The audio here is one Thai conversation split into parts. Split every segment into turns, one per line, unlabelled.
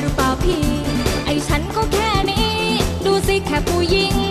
หรือเปล่าพี่ ไอ้ฉันก็แค่นี้ ดูสิแค่ผู้หญิง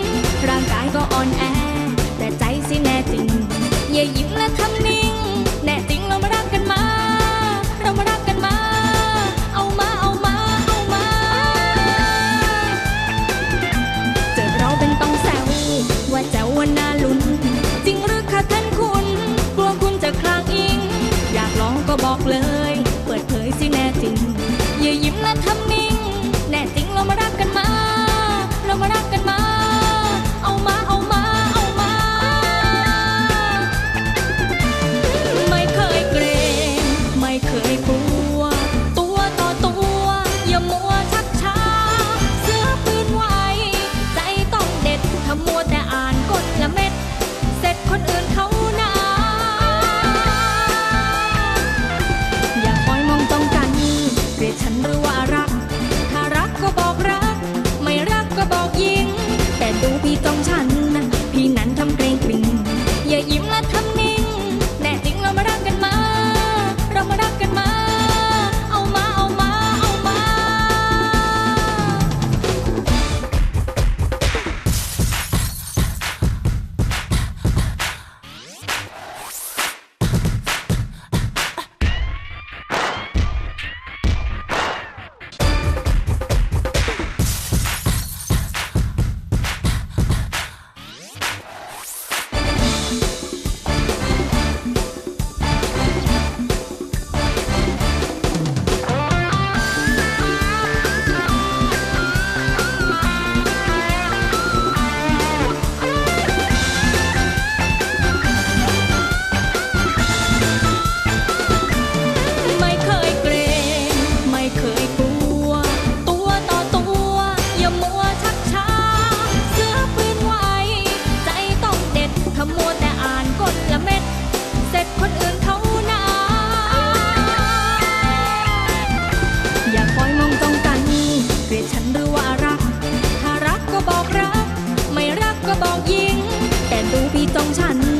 พี่ต้องฉัน